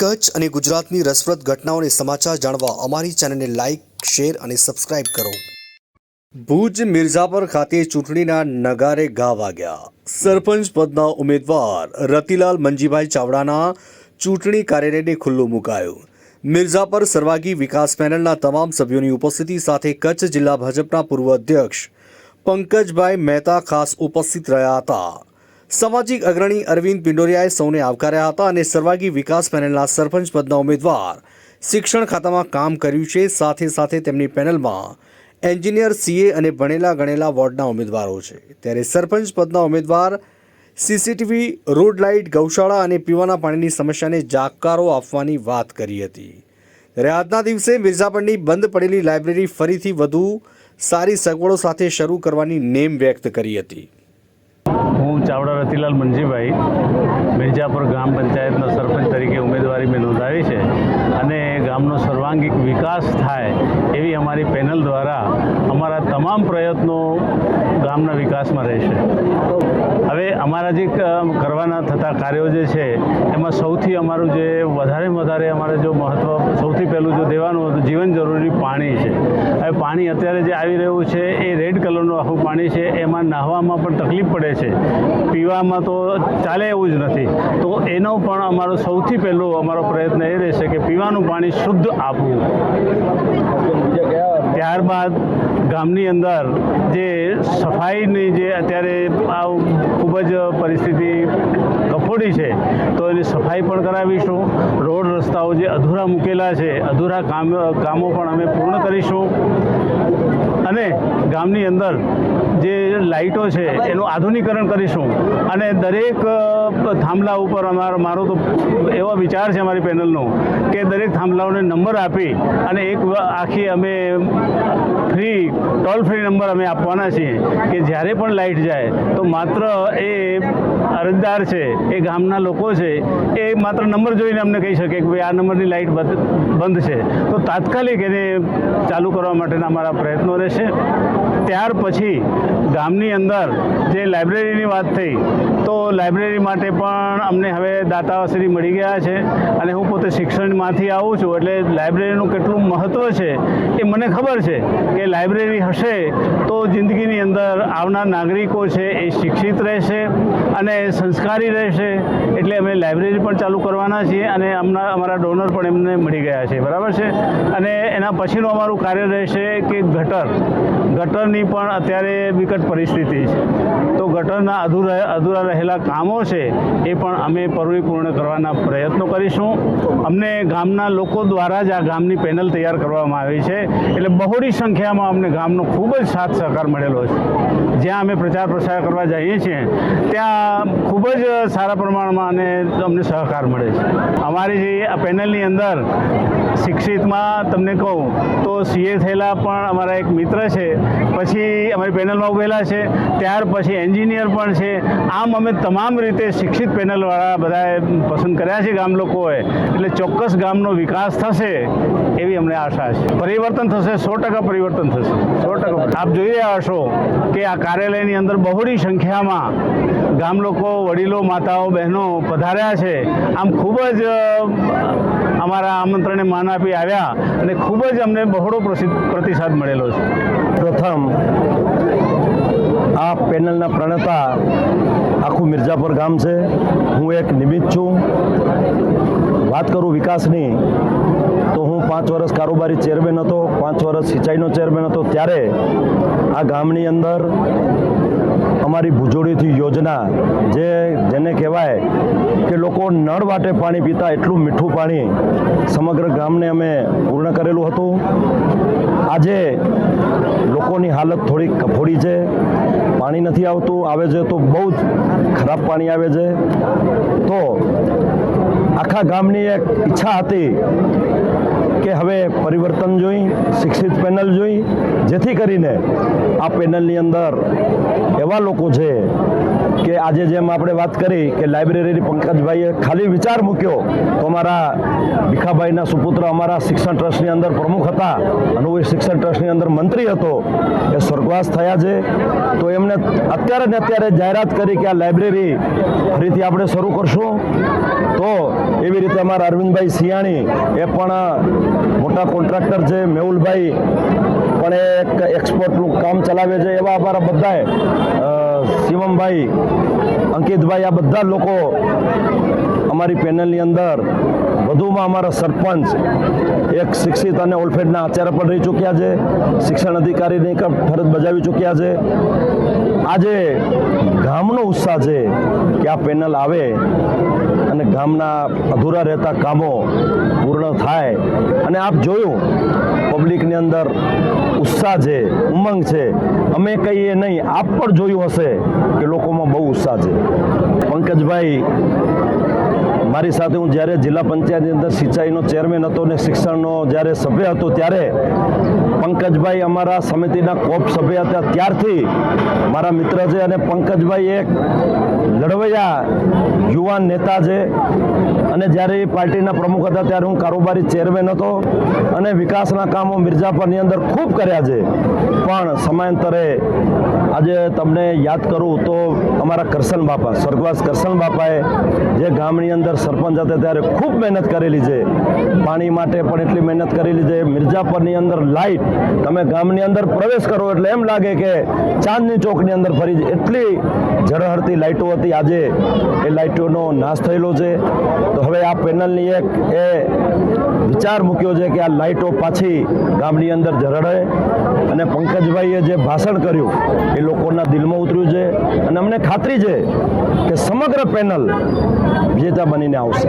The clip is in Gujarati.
કચ્છ અને ગુજરાતની રસપ્રદ ઘટનાઓને સમાચાર જાણવા અમારી ચેનલને લાઇક શેર અને સબસ્ક્રાઇબ કરો. ભુજ મિર્ઝાપર ખાતે ચૂંટણીના નગારે ગા વાગ્યા. સરપંચ પદના ઉમેદવાર રતિલાલ મંજીભાઈ ચાવડાના ચૂંટણી કાર્યાલયને ખુલ્લું મુકાયું. મિર્ઝાપર સર્વાગી વિકાસ પેનલના તમામ સભ્યોની ઉપસ્થિતિ સાથે કચ્છ જિલ્લા ભાજપના પૂર્વ અધ્યક્ષ પંકજભાઈ મહેતા ખાસ ઉપસ્થિત રહ્યા હતા. સામાજિક અગ્રણી અરવિંદ પિંડોરિયાએ સૌને આવકાર્યા હતા અને સર્વાગી વિકાસ પેનલના સરપંચ પદના ઉમેદવાર શિક્ષણ ખાતામાં કામ કર્યું છે. સાથે સાથે તેમની પેનલમાં એન્જિનિયર, સીએ અને ભણેલા ગણેલા વોર્ડના ઉમેદવારો છે. ત્યારે સરપંચ પદના ઉમેદવાર સીસીટીવી, રોડ લાઇટ, ગૌશાળા અને પીવાના પાણીની સમસ્યાને જાકારો આપવાની વાત કરી હતી. ત્યારે આજના દિવસે મિર્ઝાપરની બંધ પડેલી લાઇબ્રેરી ફરીથી વધુ સારી સગવડો સાથે શરૂ કરવાની નેમ વ્યક્ત કરી હતી. ચાવડા રતિલાલ મંજીભાઈ મિર્જાપુર ગ્રામ પંચાયતના સરપંચ તરીકે ઉમેદવારી મેં ગામનો સર્વાંગીક વિકાસ થાય એવી અમારી પેનલ દ્વારા અમારા તમામ પ્રયત્નો ગામના વિકાસમાં રહેશે. હવે અમારા જે કરવાના થતા કાર્યો જે છે, એમાં સૌથી અમારું જે વધારે વધારે અમારે જો મહત્ત્વ સૌથી પહેલું જો દેવાનું હતું જીવન જરૂરી પાણી છે. હવે પાણી અત્યારે જે આવી રહ્યું છે, એ રેડ કલરનું આખું પાણી છે, એમાં નાહવામાં પણ તકલીફ પડે છે. પીવામાં તો ચાલે એવું જ નથી. તો એનો પણ અમારો સૌથી પહેલો અમારો પ્રયત્ન એ રહેશે કે પીવાનું પાણી શુદ્ધ આપવું. ત્યારબાદ ગામની અંદર જે સફાઈની જે અત્યારે આ ખૂબ જ પરિસ્થિતિ કફોડી છે, તો એની સફાઈ પણ કરાવીશું. રોડ રસ્તાઓ જે અધૂરા મૂકેલા છે, અધૂરા કામ કામો પણ અમે પૂર્ણ કરીશું. અને ગામની અંદર જે લાઇટો છે એનું આધુનિકરણ કરીશું. અને દરેક થાંભલા ઉપર અમારો મારો તો એવો વિચાર છે અમારી પેનલનો કે દરેક થાંભલાઓને નંબર આપી અને એક આખી અમે ફ્રી ટોલ ફ્રી નંબર અમે આપવાના છીએ કે જ્યારે પણ લાઇટ જાય તો માત્ર એ અરજદાર છે એ ગામના લોકો છે એ માત્ર નંબર જોઈને અમને કહી શકે કે ભાઈ આ નંબરની લાઇટ બંધ છે. તો તાત્કાલિક એને ચાલુ કરવા માટેના અમારા પ્રયત્નો રહેશે. ત્યાર પછી ગામની અંદર જે લાઇબ્રેરીની વાત થઈ તો લાઇબ્રેરી માટે પણ અમને હવે દાતાશ્રી મળી ગયા છે અને હું પોતે શિક્ષણમાંથી આવું છું એટલે લાઇબ્રેરીનું કેટલું મહત્ત્વ છે એ મને ખબર છે કે લાઇબ્રેરી હશે તો જિંદગીની અંદર આવનાર નાગરિકો છે એ શિક્ષિત રહેશે અને સંસ્કારી રહેશે એટલે અમે લાઇબ્રેરી પણ ચાલુ કરવાના છીએ અને અમના અમારા ડોનર પણ એમને મળી ગયા છે, બરાબર છે? અને એના પછીનું અમારું કાર્ય રહેશે કે ગટર. ગટરની પણ અત્યારે વિકટ પરિસ્થિતિ છે. ગટરના અધૂરા અધૂરા રહેલા કામો છે એ પણ અમે પરિપૂર્ણ કરવાના પ્રયત્નો કરીશું. અમને ગામના લોકો દ્વારા જ આ ગામની પેનલ તૈયાર કરવામાં આવી છે. એટલે બહોળી સંખ્યામાં અમને ગામનો ખૂબ જ સાથ સહકાર મળેલો છે. જ્યાં અમે પ્રચાર પ્રસાર કરવા જઈએ છીએ, ત્યાં ખૂબ જ સારા પ્રમાણમાં અને અમને સહકાર મળે છે. અમારી જે પેનલની અંદર શિક્ષિતમાં તમને કહું તો સીએ થયેલા પણ અમારા એક મિત્ર છે. પછી અમારી પેનલમાં ઉભેલા છે. ત્યાર પછી એન્જિનિયર પણ છે. આમ અમે તમામ રીતે શિક્ષિત પેનલવાળા બધાએ પસંદ કર્યા છે ગામ લોકોએ. એટલે ચોક્કસ ગામનો વિકાસ થશે એવી અમને આશા છે. પરિવર્તન થશે સો ટકા પરિવર્તન થશે. સો ટકા આપ જોઈ રહ્યા હશો કે આ કાર્યાલયની અંદર બહોળી સંખ્યામાં ગામ લોકો વડીલો માતાઓ બહેનો પધાર્યા છે. આમ ખૂબ જ અમારા આમંત્રણને માન આપી આવ્યા અને ખૂબ જ અમને બહોળો પ્રતિસાદ મળેલો છે. પ્રથમ, આ પેનલના પ્રણેતા આખું મિર્જાપુર ગામ છે. હું એક નિમિત્ત છું. વાત કરું વિકાસની. પાંચ વર્ષ કારોબારી ચેરમેન હતો, પાંચ વર્ષ સિંચાઈનો ચેરમેન હતો, ત્યારે આ ગામની અંદર અમારી ભુજોડીથી યોજના, જે જેને કહેવાય કે લોકો નળ વાટે પાણી પીતા એટલું મીઠું પાણી સમગ્ર ગામને અમે પૂર્ણ કરેલું હતું. આજે લોકોની હાલત થોડી કફોડી છે, પાણી નથી આવતું, આવે છે તો બહુ જ ખરાબ પાણી આવે છે. તો આખા ગામની એક ઈચ્છા હતી કે હવે પરિવર્તન જોઈ, શિક્ષિત પેનલ જોઈ, જેથી કરીને આ પેનલની અંદર એવા લોકો છે કે આજે જેમ આપણે વાત કરી કે લાઇબ્રેરી પંકજભાઈએ ખાલી વિચાર મૂક્યો તો અમારા ભીખાભાઈના સુપુત્ર અમારા શિક્ષણ ટ્રસ્ટની અંદર પ્રમુખ હતા અને હું શિક્ષણ ટ્રસ્ટની અંદર મંત્રી હતો, એ સ્વર્ગવાસ થયા છે. તો એમને અત્યારે ને અત્યારે જાહેરાત કરી કે આ લાઇબ્રેરી ફરીથી આપણે શરૂ કરશું. તો એવી રીતે અમારા અરવિંદભાઈ સિયાણી એ પણ મોટા કોન્ટ્રાક્ટર છે, મેહુલભાઈ પણ એક એક્સપોર્ટનું કામ ચલાવે છે. એવા અમારા બધાએ શિવમભાઈ, અંકિતભાઈ, આ બધા લોકો અમારી પેનલની અંદર, વધુમાં અમારા સરપંચ, એક શિક્ષિત અને ઓલફેડના આચાર્ય પણ રહી ચૂક્યા છે, શિક્ષણ અધિકારીની એક ફરજ બજાવી ચૂક્યા છે. આજે ગામનો ઉત્સાહ છે કે આ પેનલ આવે અને ગામના અધૂરા રહેતા કામો પૂર્ણ થાય. અને આપ જોયું પબ્લિકની અંદર ઉત્સાહ છે, ઉમંગ છે. અમે કહીએ નહીં, આપ પણ જોયું હશે કે લોકોમાં બહુ ઉત્સાહ છે. પંકજભાઈ, મારી સાથે હું જ્યારે જિલ્લા પંચાયતની અંદર સિંચાઈનો ચેરમેન હતો ને શિક્ષણનો જ્યારે સભ્ય હતો ત્યારે, પંકજભાઈ અમારા સમિતિના કોપ સભ્ય હતા. ત્યારથી મારા મિત્ર છે અને પંકજભાઈ એક લડવૈયા યુવાન નેતા છે. અને જ્યારે એ પાર્ટીના પ્રમુખ હતા ત્યારે હું કારોબારી ચેરમેન હતો અને વિકાસના કામો મિર્જાપરની અંદર ખૂબ કર્યા છે. પણ સમયાંતરે આજે તમને યાદ કરું તો અમારા કરશન બાપા, સ્વર્ગવાસ કરશન બાપાએ જે ગામની અંદર સરપંચ હતા ત્યારે ખૂબ મહેનત કરેલી છે. પાણી માટે પણ એટલી મહેનત કરેલી છે. મિર્જાપરની અંદર લાઇટ તમે ગામની અંદર પ્રવેશ કરો એટલે એમ લાગે કે ચાંદની ચોકની અંદર ફરી એટલી ઝળહળતી લાઇટો હતી. આજે એ લાઇટોનો નાશ થયેલો છે. તો હવે આ પેનલની એક એ વિચાર મૂક્યો છે કે આ લાઇટો પાછી ગામની અંદર ઝરડે અને પંકજભાઈએ જે ભાષણ કર્યું, એ લોકોના દિલમાં ઉતર્યું છે અને અમને ખાતરી છે કે સમગ્ર પેનલ વિજેતા બનીને આવશે.